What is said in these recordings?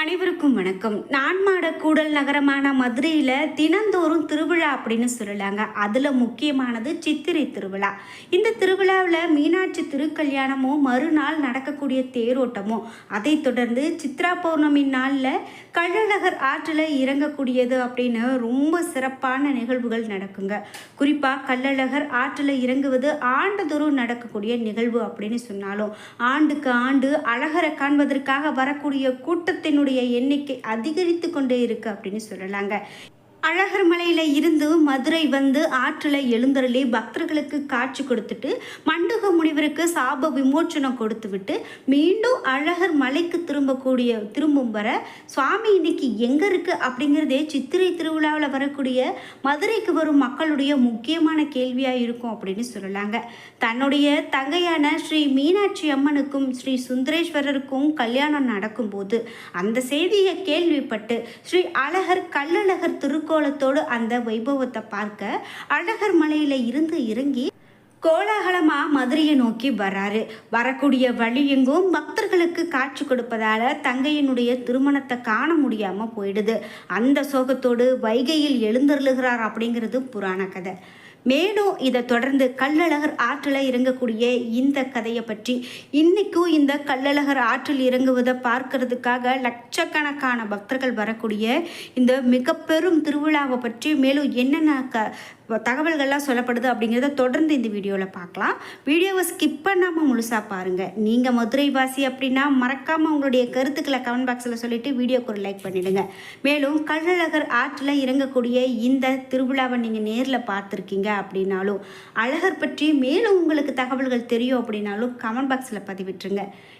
அனைவருக்கும் வணக்கம். நான்மாட கூடல் நகரமான மதுரையில் தினந்தோறும் திருவிழா அப்படின்னு சொல்லலாங்க. அதில் முக்கியமானது சித்திரை திருவிழா. இந்த திருவிழாவில் மீனாட்சி திருக்கல்யாணமும் மறுநாள் நடக்கக்கூடிய தேரோட்டமும் அதைத் தொடர்ந்து சித்ரா பௌர்ணமி நாளில் கள்ளழகர் ஆற்றில் இறங்கக்கூடியது அப்படின்னு ரொம்ப சிறப்பான நிகழ்வுகள் நடக்குங்க. குறிப்பாக கள்ளழகர் ஆற்றில் இறங்குவது ஆண்டுதோறும் நடக்கக்கூடிய நிகழ்வு அப்படின்னு சொன்னாலும் ஆண்டுக்கு ஆண்டு அழகரை காண்பதற்காக வரக்கூடிய கூட்டத்தினுடைய எண்ணிக்கை அதிகரித்து கொண்டே இருக்கு அப்படின்னு சொல்லலாங்க. அழகர் மலையில் இருந்து மதுரை வந்து ஆற்றில் எழுந்தருளி பக்தர்களுக்கு காட்சி கொடுத்துட்டு மண்டுக முனிவருக்கு சாப விமோச்சனம் கொடுத்து விட்டு மீண்டும் அழகர் மலைக்கு திரும்பக்கூடிய திரும்பும் வர சுவாமி இன்னைக்கு எங்கே இருக்குது அப்படிங்கிறதே சித்திரை திருவிழாவில் வரக்கூடிய மதுரைக்கு வரும் மக்களுடைய முக்கியமான கேள்வியாக இருக்கும் அப்படின்னு சொல்லலாங்க. தன்னுடைய தங்கையான ஸ்ரீ மீனாட்சி அம்மனுக்கும் ஸ்ரீ சுந்தரேஸ்வரருக்கும் கல்யாணம் நடக்கும்போது அந்த செய்தியை கேள்விப்பட்டு ஸ்ரீ அழகர் கள்ளழகர் கோலத்தோடு அந்த வைபவத்தை பார்க்க அழகர் மலையில இருந்து இறங்கி கோலாகலமா மதுரையை நோக்கி வராரு. வரக்கூடிய வழி எங்கும் பக்தர்களுக்கு காட்சி கொடுப்பதால் தங்கையினுடைய திருமணத்தை காண முடியாமல் போயிடுது. அந்த சோகத்தோடு வைகையில் எழுந்தருளுகிறார் அப்படிங்கிறது புராண கதை. மேலும் இதை தொடர்ந்து கள்ளழகர் ஆற்றில் இறங்கக்கூடிய இந்த கதையை பற்றி இன்றைக்கும் இந்த கள்ளழகர் ஆற்றில் இறங்குவதை பார்க்கறதுக்காக லட்சக்கணக்கான பக்தர்கள் வரக்கூடிய இந்த மிக பெரும் திருவிழாவை பற்றி மேலும் என்னென்ன க தகவல்கள்லாம் சொல்லப்படுது அப்படிங்கிறத தொடர்ந்து இந்த வீடியோவில் பார்க்கலாம். வீடியோவை ஸ்கிப் பண்ணாமல் முழுசாக பாருங்கள் நீங்கள் மதுரை வாசி அப்படின்னா மறக்காமல் உங்களுடைய கருத்துக்களை கமெண்ட் பாக்ஸில் சொல்லிவிட்டு வீடியோக்கு ஒரு லைக் பண்ணிவிடுங்க மேலும் கள்ளழகர் ஆற்றில் இறங்கக்கூடிய இந்த திருவிழாவை நீங்கள் நேரில் பார்த்துருக்கீங்க அப்படின்னாலும் அழகர் பற்றி மேலும் உங்களுக்கு தகவல்கள் தெரியும் அப்படின்னாலும் கமெண்ட் பாக்ஸில் பதிவிட்டுருங்க.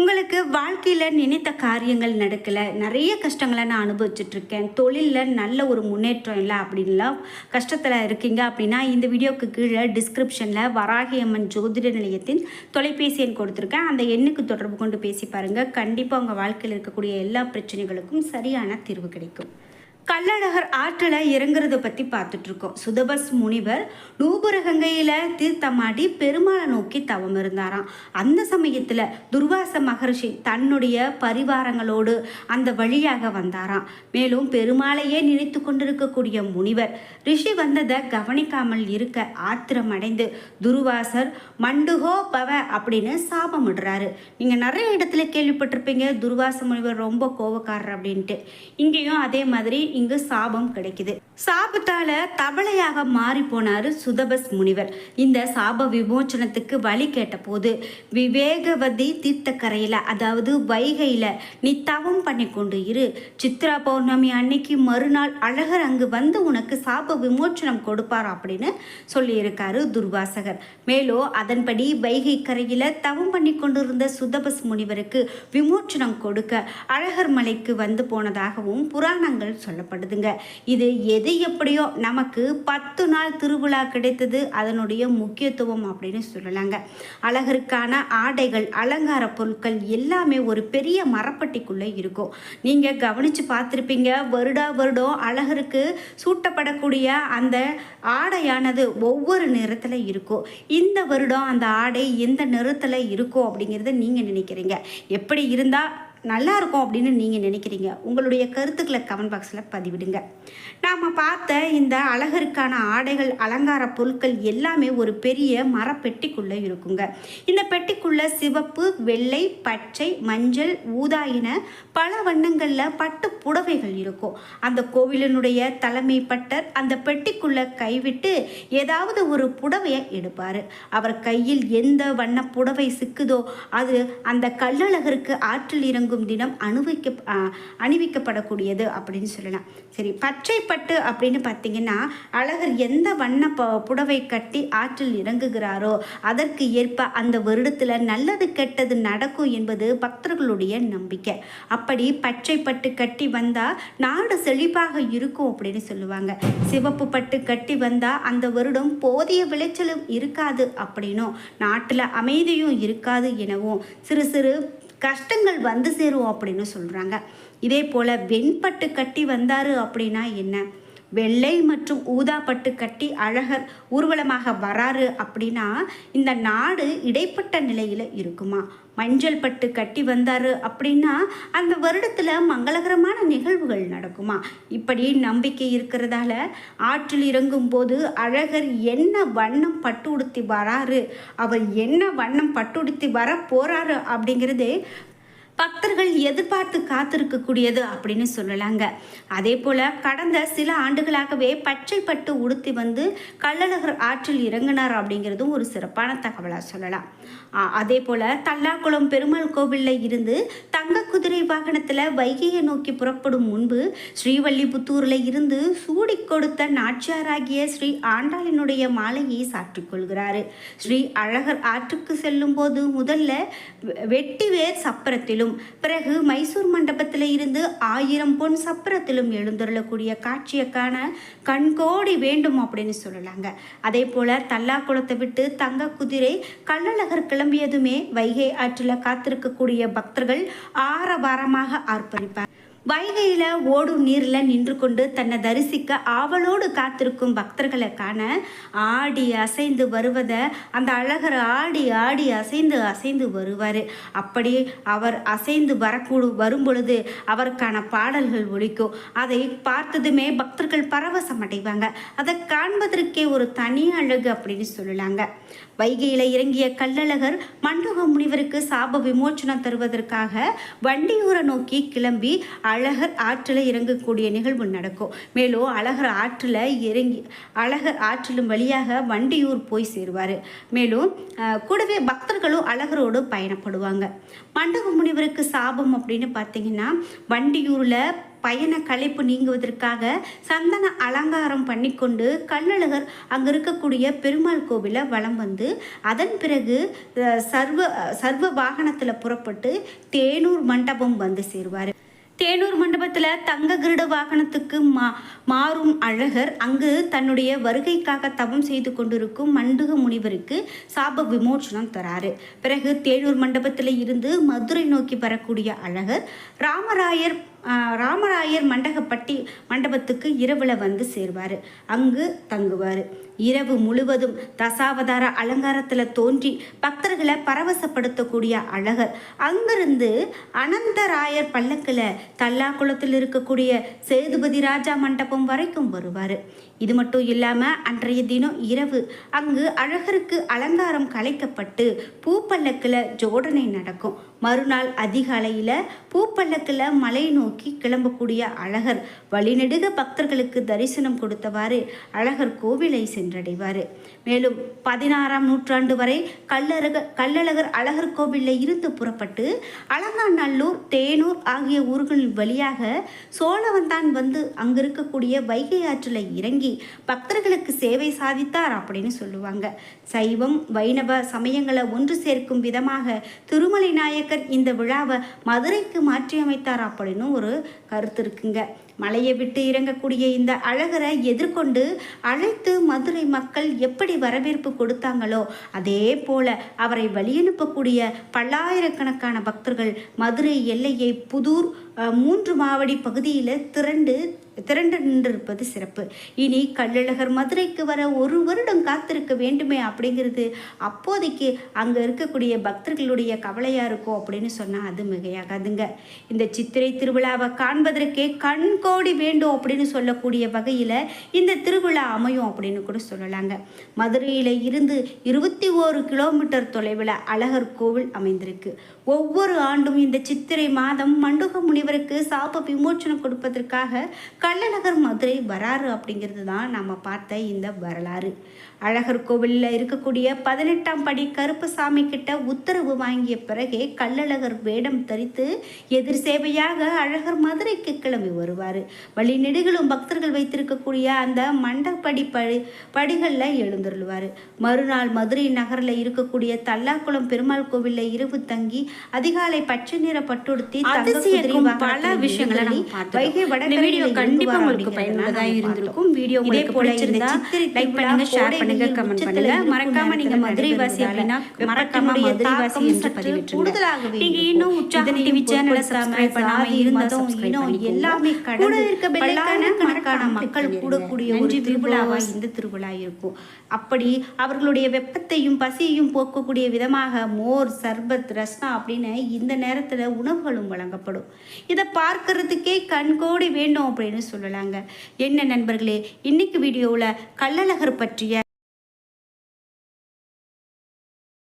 உங்களுக்கு வாழ்க்கையில் நினைத்த காரியங்கள் நடக்கலை நிறைய கஷ்டங்களை நான் அனுபவிச்சிட்ருக்கேன் தொழிலில் நல்ல ஒரு முன்னேற்றம் இல்லை அப்படின்லாம் கஷ்டத்தில் இருக்கீங்க அப்படின்னா இந்த வீடியோவுக்கு கீழே டிஸ்கிரிப்ஷனில் வராகி அம்மன் ஜோதிட நிலையத்தின் தொலைபேசி எண் கொடுத்துருக்கேன். அந்த எண்ணுக்கு தொடர்பு கொண்டு பேசி பாருங்கள் கண்டிப்பாக உங்கள் வாழ்க்கையில் இருக்கக்கூடிய எல்லா பிரச்சனைகளுக்கும் சரியான தீர்வு கிடைக்கும். கள்ளழகர் ஆற்றில் இறங்குறத பற்றி பார்த்துட்ருக்கோம். சுதபஸ் முனிவர் நூபுரகங்கையில் தீர்த்தமாடி பெருமாளை நோக்கி தவம் இருந்தாராம். அந்த சமயத்தில் துர்வாச மகர்ஷி தன்னுடைய பரிவாரங்களோடு அந்த வழியாக வந்தாராம். மேலும் பெருமாளையே நினைத்து கொண்டிருக்கக்கூடிய முனிவர் ரிஷி வந்ததை கவனிக்காமல் இருக்க ஆத்திரமடைந்து துர்வாசர் மண்டுகோ பவ அப்படின்னு சாபமிடுறாரு. நீங்கள் நிறைய இடத்துல கேள்விப்பட்டிருப்பீங்க துர்வாச முனிவர் ரொம்ப கோவக்காரர் அப்படின்ட்டு. இங்கேயும் அதே மாதிரி இங்கு சாபம் கிடைக்குது. சாபத்தால தவளையாக மாறி போனார் சுதபஸ் முனிவர். இந்த சாப விமோச்சனத்துக்கு வழி கேட்டபோது விவேகவதி தீர்த்தக்கரையில் அதாவது வைகையில் நீ தவம் பண்ணி கொண்டு இரு. சித்ரா பௌர்ணமி அன்னைக்கு மறுநாள் அழகர் அங்கு வந்து உனக்கு சாப விமோச்சனம் கொடுப்பார் அப்படின்னு சொல்லியிருக்காரு துர்வாசகர். மேலும் அதன்படி வைகை கரையில் தவம் பண்ணி கொண்டிருந்த சுதபஸ் முனிவருக்கு விமோச்சனம் கொடுக்க அழகர் மலைக்கு வந்து போனதாகவும் புராணங்கள் சொல்லப்படுதுங்க. இது எது எப்படியோ நமக்கு பத்து நாள் திருவிழா கிடைத்தது அதனுடைய முக்கியத்துவம் அப்படின்னு சொல்லலாங்க. அழகருக்கான ஆடைகள் அலங்கார பொருட்கள் எல்லாமே ஒரு பெரிய மரப்பட்டிக்குள்ளே இருக்கும். நீங்கள் கவனித்து பார்த்துருப்பீங்க வருடா வருடம் அழகருக்கு சூட்டப்படக்கூடிய அந்த ஆடையானது ஒவ்வொரு நிறத்தில் இருக்கும். இந்த வருடம் அந்த ஆடை எந்த நிறத்தில் இருக்கும் அப்படிங்கிறத நீங்கள் நினைக்கிறீங்க. எப்படி இருந்தால் நல்லா இருக்கும் அப்படின்னு நீங்கள் நினைக்கிறீங்க உங்களுடைய கருத்துக்களை கமெண்ட் பாக்ஸில் பதிவிடுங்க. நாம் பார்த்த இந்த அழகருக்கான ஆடைகள் அலங்கார பொருட்கள் எல்லாமே ஒரு பெரிய மரப்பெட்டிக்குள்ளே இருக்குங்க. இந்த பெட்டிக்குள்ளே சிவப்பு வெள்ளை பச்சை மஞ்சள் ஊதாயின பல வண்ணங்களில் பட்டு புடவைகள் இருக்கும். அந்த கோவிலினுடைய தலைமை பட்டர் அந்த பெட்டிக்குள்ளே கைவிட்டு ஏதாவது ஒரு புடவையை எடுப்பார். அவர் கையில் எந்த வண்ண புடவை சிக்குதோ அது அந்த கல்லழகருக்கு ஆற்றில் இறங்கும் தினம் அணுவிக்க அணிவிக்கப்படக்கூடியது அப்படின்னு சொல்லலாம். சரி பச்சைப்பட்டு அப்படின்னு பார்த்தீங்கன்னா அழகர் எந்த வண்ண ப புடவை கட்டி ஆற்றில் இறங்குகிறாரோ அதற்கு ஏற்ப அந்த வருடத்தில் நல்லது கெட்டது நடக்கும் என்பது பக்தர்களுடைய நம்பிக்கை. அப்படி பச்சை பட்டு கட்டி வந்தால் நாடு செழிப்பாக இருக்கும் அப்படின்னு சொல்லுவாங்க. சிவப்பு பட்டு கட்டி வந்தால் அந்த வருடம் போதிய விளைச்சலும் இருக்காது அப்படின்னும். நாட்டில் அமைதியும் இருக்காது எனவும் சிறு சிறு கஷ்டங்கள் வந்து சேரும் அப்படின்னு சொல்கிறாங்க இதே போல் வெண்பட்டு கட்டி வந்தார் அப்படின்னா என்ன? வெள்ளை மற்றும் ஊதா பட்டு கட்டி அழகர் ஊர்வலமாக வராரு அப்படின்னா இந்த நாடு இடைப்பட்ட நிலையில் இருக்குமா? மஞ்சள் பட்டு கட்டி வந்தார் அப்படின்னா அந்த வருடத்தில் மங்களகரமான நிகழ்வுகள் நடக்குமா? இப்படி நம்பிக்கை இருக்கிறதால ஆற்றில் இறங்கும் போது அழகர் என்ன வண்ணம் பட்டு உடுத்தி வராரு? அவர் என்ன வண்ணம் பட்டு உடுத்தி வர போகிறாரு அப்படிங்கிறது பக்தர்கள் எதிர்பார்த்து காத்திருக்கக்கூடியது அப்படின்னு சொல்லலாங்க. அதே போல் கடந்த சில ஆண்டுகளாகவே பச்சை பட்டு உடுத்தி வந்து கள்ளழகர் ஆற்றில் இறங்கினார் அப்படிங்கிறதும் ஒரு சிறப்பான தகவலாக சொல்லலாம். அதே போல் தல்லாக்குளம் பெருமாள் கோவிலில் இருந்து தங்க குதிரை வாகனத்தில் வைகையை நோக்கி புறப்படும் முன்பு ஸ்ரீவல்லிபுத்தூரில் இருந்து சூடி கொடுத்த நாச்சியாராகிய ஸ்ரீ ஆண்டாளினுடைய மாலையை சாற்றிக்கொள்கிறாரு ஸ்ரீ அழகர் ஆற்றுக்கு செல்லும் போது முதல்ல வெ- வெட்டிவேர் சப்பரத்திலும் பிறகு மைசூர் மண்டபத்தில் இருந்து ஆயிரம் பொன் சப்பரத்திலும் எழுந்தருளக்கூடிய காட்சியை காண கண்கோடி வேண்டும் அப்படின்னு சொல்லலாங்க. அதே போல தல்லாக்குளத்தை விட்டு தங்க குதிரை கள்ளழகர் கிளம்பியதுமே வைகை ஆற்றில் காத்திருக்கக்கூடிய பக்தர்கள் ஆரவாரமாக ஆர்ப்பரிப்பார் வைகையில் ஓடும் நீரில் நின்று கொண்டு தன்னை தரிசிக்க ஆவலோடு காத்திருக்கும் பக்தர்களை காண ஆடி அசைந்து வருவதை அந்த அழகர் ஆடி ஆடி அசைந்து அசைந்து வருவார். அப்படி அவர் அசைந்து வரக்கூடு வரும் பொழுது அவருக்கான பாடல்கள் ஒழிக்கும் அதை பார்த்ததுமே பக்தர்கள் பரவசம் அடைவாங்க. அதை காண்பதற்கே ஒரு தனி அழகு அப்படின்னு சொல்லலாங்க. வைகையில் இறங்கிய கள்ளழகர் மண்டக முனிவருக்கு சாப விமோச்சனம் தருவதற்காக வண்டியூரை நோக்கி கிளம்பி அழகர் ஆற்றில் இறங்கக்கூடிய நிகழ்வு நடக்கும். மேலும் அழகர் ஆற்றில் இறங்கி அழகர் ஆற்றிலும் வழியாக வண்டியூர் போய் சேருவார். மேலும் கூடவே பக்தர்களும் அழகரோடு பயணப்படுவாங்க. மண்டக முனிவருக்கு சாபம் அப்படின்னு பார்த்தீங்கன்னா வண்டியூரில் பயண களைப்பு நீங்குவதற்காக சந்தன அலங்காரம் பண்ணிக்கொண்டு கள்ளழகர் அங்கே இருக்கக்கூடிய பெருமாள் கோவிலை வலம் வந்து அதன் பிறகு சர்வ சர்வ வாகனத்தில் புறப்பட்டு தேனூர் மண்டபம் வந்து சேருவார். தேனூர் மண்டபத்தில் தங்க கிருட வாகனத்துக்கு மா மாறும் அழகர் அங்கு தன்னுடைய வருகைக்காக தவம் செய்து கொண்டிருக்கும் மண்டுக முனிவருக்கு சாப விமோச்சனம் தராரு. பிறகு தேனூர் மண்டபத்தில் இருந்து மதுரை நோக்கி வரக்கூடிய அழகர் ராமராயர் ராமராயர் மண்டகப்பட்டி மண்டபத்துக்கு இரவில் வந்து சேர்வார். அங்கு தங்குவார். இரவு முழுவதும் தசாவதார அலங்காரத்தில் தோன்றி பக்தர்களை பரவசப்படுத்தக்கூடிய அழகர். அங்கிருந்து அனந்தராயர் பல்லக்கில் தல்லாக்குளத்தில் இருக்கக்கூடிய சேதுபதி ராஜா மண்டபம் வரைக்கும் வருவார். இது மட்டும் இல்லாமல் அன்றைய தினம் இரவு அங்கு அழகருக்கு அலங்காரம் கலைக்கப்பட்டு பூப்பல்லக்கில் ஜோடனை நடக்கும். மறுநாள் அதிகாலையில் பூப்பல்லக்கில் மலை நோக்கி கிளம்பக்கூடிய அழகர் வழிநெடுக பக்தர்களுக்கு தரிசனம் கொடுத்தவாறு அழகர் கோவிலை சென்றடைவார். மேலும் பதினாறாம் நூற்றாண்டு வரை கல்லழகர் அழகர் கோவிலில் இருந்து புறப்பட்டு அலங்காநல்லூர் தேனூர் ஆகிய ஊர்களின் வழியாக சோழவந்தான் வந்து அங்கு இருக்கக்கூடிய வைகை ஆற்றில் இறங்கி பக்தர்களுக்கு சேவை சாதித்தார் அப்படின்னு சொல்லுவாங்க. சைவம் வைணவ சமயங்களை ஒன்று சேர்க்கும் விதமாக திருமலை நாயக்கர் இந்த விழாவை மதுரைக்கு மாற்றி அமைத்தார் அப்படின்னு ஒரு ஒரு கருத்து இருக்குங்க. மலையை விட்டு இறங்கக்கூடிய இந்த அழகரை எதிர்கொண்டு அழைத்து மதுரை மக்கள் எப்படி வரவேற்பு கொடுத்தாங்களோ அதே போல அவரை வழியனுப்பக்கூடிய பல்லாயிரக்கணக்கான பக்தர்கள் மதுரை எல்லையை புதூர் மூன்று மாவடி பகுதியில் திரண்டு திரண்டு நின்றிருப்பது சிறப்பு. இனி கள்ளழகர் மதுரைக்கு வர ஒரு வருடம் காத்திருக்க வேண்டுமே அப்படிங்கிறது அப்போதைக்கு அங்கே இருக்கக்கூடிய பக்தர்களுடைய கவலையாக இருக்கும் அப்படின்னு சொன்னால் அது மிகையாகாதுங்க. இந்த சித்திரை திருவிழாவை காண்பதற்கே கண் கோடி வேண்டும் அப்படின்னு சொல்லக்கூடிய வகையில் இந்த திருவிழா அமையும் அப்படின்னு கூட சொல்லலாங்க. மதுரையில் இருந்து இருபத்தி ஓரு கிலோமீட்டர் தொலைவில் அழகர் கோவில் அமைந்திருக்கு. ஒவ்வொரு ஆண்டும் இந்த சித்திரை மாதம் மண்டுக முனிவருக்கு சாப விமோச்சனம் கொடுப்பதற்காக கள்ளழகர் மதுரை வராரு அப்படிங்கிறது தான் நம்ம பார்த்த இந்த வரலாறு. அழகர் கோவிலில் இருக்கக்கூடிய பதினெட்டாம் படி கருப்பசாமி கிட்ட உத்தரவு வாங்கிய பிறகே கள்ளழகர் வேடம் தரித்து எதிர் சேவையாக அழகர் மதுரைக்கு கிளம்பி வருவார் வழி நெடுகளும் பக்தர்கள் வைத்திருக்கக்கூடிய அந்த மண்டபடி படி படிகளில் எழுந்துருவார் மறுநாள் மதுரை நகரில் இருக்கக்கூடிய தல்லாக்குளம் பெருமாள் கோவிலில் இரவு தங்கி அதிகாலை பச்சை நிற பட்டுடுத்தி பல விஷயங்களை. வைகை வடகரையில் வீடியோ இருந்து கண்டிப்பா தூக்குவார் உங்களுக்கு அப்படிங்கிறத பயனுள்ளதா நாம இருந்திருக்கும். வீடியோ உங்களுக்கு பிடிச்சிருந்தா லைக் பண்ணுங்க ஷேர் கோடை பண்ணுங்க கமெண்ட் பண்ணுங்க. மறக்காம நீங்க மதுரை வாசி அப்படின்னா மறக்காம மதுரை வாசி என்று பதிவிட்டுருங்க. நீங்க. இன்னும் உற்சாகம் டிவி சேனலை சப்ஸ்கிரைப் பண்ணாம சாதி, இருந்தா மதம், subscribe இனம் பண்ணிக்கோங்க. எல்லாமே கூட இருக்க பல்லாயிரக்கணக்கான மக்கள் கூடக்கூடிய ஒரு திருவிழாவா. இந்த திருவிழா இருக்கும். அப்படி அவர்களுடைய வெப்பத்தையும் பசியையும் போக்கக்கூடிய விதமாக மோர் சர்பத் ரஸ்னா அப்படின்னு இந்த நேரத்தில் உணவுகளும் வழங்கப்படும். இதை பார்க்கறதுக்கே கண்கோடி வேண்டும் அப்படின்னு சொல்லலாங்க. என்ன நண்பர்களே இன்னைக்கு வீடியோவில் கள்ளழகர் பற்றிய